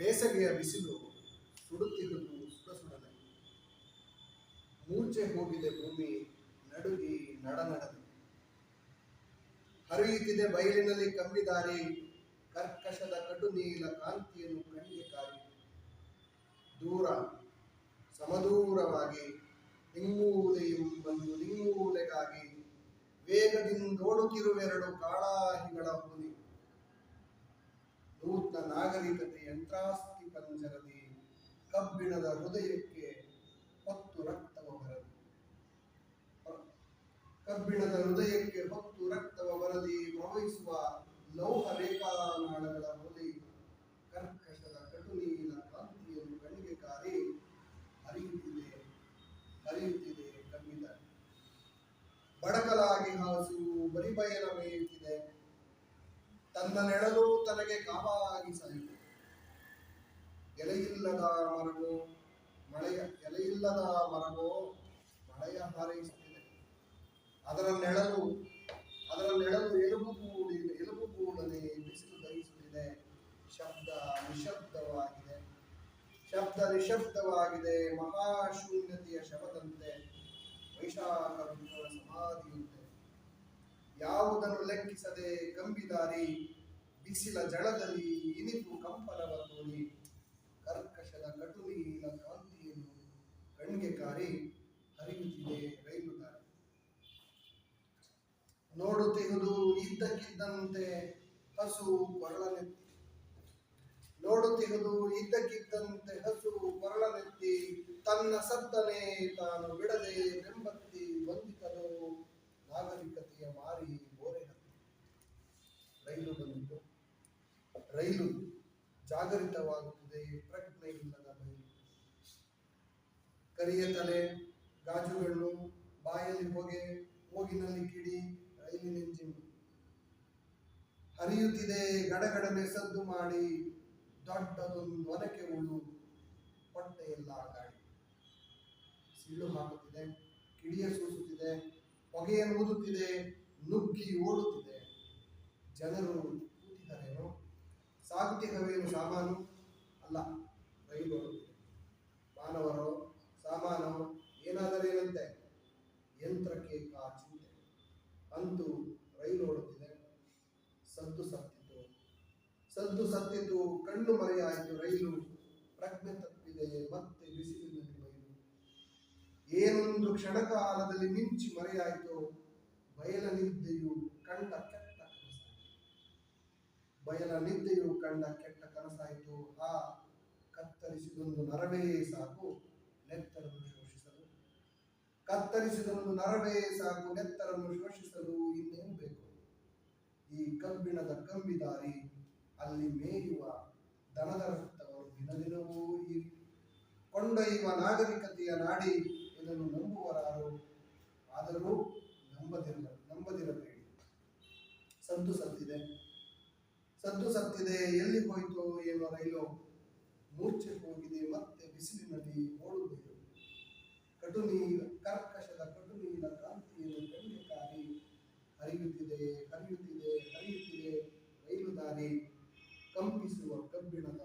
ಬೇಸಗೆಯ ಬಿಸಿಲು ಸುಡುತ್ತಿರುವುದು ಸುಡ ಸುಡದೆ. ಮೂರ್ಛೆ ಹೋಗಿದೆ ಭೂಮಿ, ನಡುಗಿ ನಡನಡದೆ. ಹರಿಯುತ್ತಿದೆ ಬಯಲಿನಲ್ಲಿ ಕಂಬಿದಾರಿ ಕರ್ಕಶದ ಕಟು ನೀಲ ಕಾಂತಿಯನ್ನು ಕಣ್ಣಿಗೆ ಕಾರಿ. ದೂರ, ಸಮದೂರವಾಗಿ, ನಿಮ್ಮೂಲೆಯು ನಿಮ್ಮೂಲೆಗಾಗಿ ವೇಗದಿಂದೋಡುತ್ತಿರುವೆರಡು ಕಾಳಾಹಿಗಳ ಹುಲಿ ನೂತನ ನಾಗರಿಕತೆ ಯಂತ್ರಾಸ್ತಿ ಪಂಜರದಿ ಕಬ್ಬಿಣದ ಹೃದಯಕ್ಕೆ ಹೊತ್ತು ರಕ್ತವ ಬರಲಿ ಕಬ್ಬಿಣದ ಹೃದಯಕ್ಕೆ ಹೊತ್ತು ರಕ್ತವ ಬರದಿ. ಪ್ರವಹಿಸುವ ಲೌಹ ರೇಖಾನಾಳಗಳ ಹೊಲಿ ಕರ್ಕಶದ ಕಟುನೀಲ ಕಾಂತಿಯನ್ನು ಕಣ್ಣಿಗೆ ಕಾರಿ ಹರಿಯುತ್ತಿದೆ ಹರಿಯುತ್ತಿದೆ ಕಮ್ಮಿದ ಬಡಕಲಾಗಿ ಹಾಸು ಬರಿಬಯಲ ಮೇಯುತ್ತಿದೆ ತನ್ನ ನೆಳಲು ತನಗೆ ಕಾವಾಗಿ ಸಾಯಿತು. ಎಲೆಯಿಲ್ಲದ ಮರವು ಮಳೆಯ, ಎಲೆಯಿಲ್ಲದ ಮರವು ಮಳೆಯ ಹಾರೈಸುತ್ತಿದೆ. ಅದರ ನೆಳಲು ಅದರ ನೆಳಲು ಎಲುಬು ಕೂಡಿ ಎಲುಬು ಕೂಡದೆ ಬಿಸಿಲು ಬಯಸುತ್ತಿದೆ ಶಬ್ದ ನಿಶಬ್ದವಾಗಿದೆ. ಶಬ್ದ ನಿಶಬ್ದವಾಗಿದೆ. ಮಹಾಶೂನ್ಯತೆಯ ಶವದಂತೆ ವೈಶಾಖ ಸಮಾಧಿಯಂತೆ ಯಾವುದನ್ನು ಲೆಕ್ಕಿಸದೆ ಕಂಬಿದಾರಿ ಬಿಸಿಲ ಜಳದಲ್ಲಿ ಇನಿತು ಕಂಪನವ ತೋರಿ ಕರ್ಕಶದ ಕಟುನೀಲ ಕಾಂತಿಯನ್ನು ಕಣ್ಣಿಗೆ ಕಾರಿ ಹರಿಯುತ್ತಿದೆ ರೈಲು ದಾರಿ. ತೆಗೆದು ಇದ್ದಕ್ಕಿದ್ದಂತೆ ಹಸು ಕೊರಳನೆತ್ತಿ ತೆಗೆದು ಇದ್ದಕ್ಕಿದ್ದಂತೆ ಹಸು ಕೊರಳನೆತ್ತಿ ತನ್ನ ಸದ್ದನೆ ತಾನು ಬಿಡದೆ ಬೆಂಬತ್ತಿ ಬಂದಿತನು ನಾಗರಿಕತೆಯ ಮಾರಿ ಬೋರೆ ರೈಲು ಬಂದಿತು. ರೈಲು ಜಾಗರಿತವಾಗುತ್ತಿದೆ. ಪ್ರಜ್ಞೆ ಇಲ್ಲದ ಬಯಲು. ಕರಿಯ ತಲೆ ಗಾಜುಗಳು ಬಾಯಲ್ಲಿ ಹೊಗೆ ಹೋಗಿನಲ್ಲಿ ಕಿಡಿ, ರೈಲಿನ ಎಂಜಿನ್ ಹರಿಯುತ್ತಿದೆ, ಗಡಗಡನೆ ಸದ್ದು ಮಾಡಿ, ದೊಡ್ಡದೊಂದು ಒನಕೆ ಉಳು, ಹೊಟ್ಟೆಯೆಲ್ಲ ಗಾಳಿ. ಸಿಳ್ಳು ಹಾಕುತ್ತಿದೆ, ಕಿಡಿಯ ಸೂಸುತ್ತಿದೆ, ಹೊಗೆಯನ್ನು ಊದುತ್ತಿದೆ, ನುಗ್ಗಿ ಓಡುತ್ತಿದೆ. ಜನರು ಕೂತಿದ್ದಾರೇನೋ? ಸಾಗುತ್ತಿಗವೇನು ಸಾಮಾನು ಅಲ್ಲ, ರೈಲು, ಮಾನವರು, ಸಾಮಾನು ಏನಾದರೇನಂತೆ ಯಂತ್ರಕ್ಕೆ ಕಾ ಚಿಂತೆ ಅಂತೂ ರೈಲು ಓಡುತ್ತಿದೆ. ಸದ್ದು ಸತ್ತಿತು. ಸದ್ದು ಸತ್ತಿತು, ಕಣ್ಣು ಮರೆಯಾಯಿತು ರೈಲು. ಪ್ರಜ್ಞೆ ತಪ್ಪಿದೆ, ಮತ್ತೆ ಬಿಸಿಲಿನಲ್ಲಿ ಬಯಲು ಏನೊಂದು ಕ್ಷಣಕಾಲದಲ್ಲಿ ಮಿಂಚಿ ಮರೆಯಾಯಿತು. ಬಯಲ ನಿದ್ದೆಯು ಕಂಡ ಬಯಲ ನಿದ್ದೆಯು ಕಂಡ ಕೆಟ್ಟ ಕನಸಾಯಿತು. ಆ ಕತ್ತರಿಸಿದೊಂದು ನರವೇ ಸಾಕು ನೆತ್ತರನ್ನು ಶೋಷಿಸಲು. ಕತ್ತರಿಸಿದೊಂದು ನರವೇ ಸಾಕು ನೆತ್ತರನ್ನು ಶೋಷಿಸಲು ಇನ್ನೇನು ಬೇಕು? ಈ ಕಬ್ಬಿಣದ ಕಂಬಿದಾರಿ ಅಲ್ಲಿ ಮೇಯುವ ದನದ ರಕ್ತವರು ದಿನದಿನವೂ ಈ ಕೊಂಡೊಯ್ಯುವ ನಾಗರಿಕತೆಯ ನಾಡಿ ಇದನ್ನು ನಂಬುವರಾರು ಆದರೂ ನಂಬದಿರಲ ನಂಬದಿರಬೇಡಿ. ಸದ್ದು ಸತ್ತಿದೆ ಸದ್ದು ಸತ್ತಿದೆ, ಎಲ್ಲಿ ಹೋಯಿತು ಏನು ರೈಲು ಮೂರ್ಛೆ ಹೋಗಿದೆ, ಮತ್ತೆ ಬಿಸಿಲಿನಲ್ಲಿ ಓಡುವುದು ಕಟುನೀಲ ಕರ್ಕಶದ ಕಟುನೀಲ ಕ್ರಾಂತಿಯನ್ನು ಕಣ್ಣಿಗೆ ಕಾರಿ ಹರಿಯುತ್ತಿದೆ ಹರಿಯುತ್ತಿದೆ ಹರಿಯುತ್ತಿದೆ. ರೈಲು ದಾರಿ ಕಂಪಿಸುವ ಕಬ್ಬಿಣದ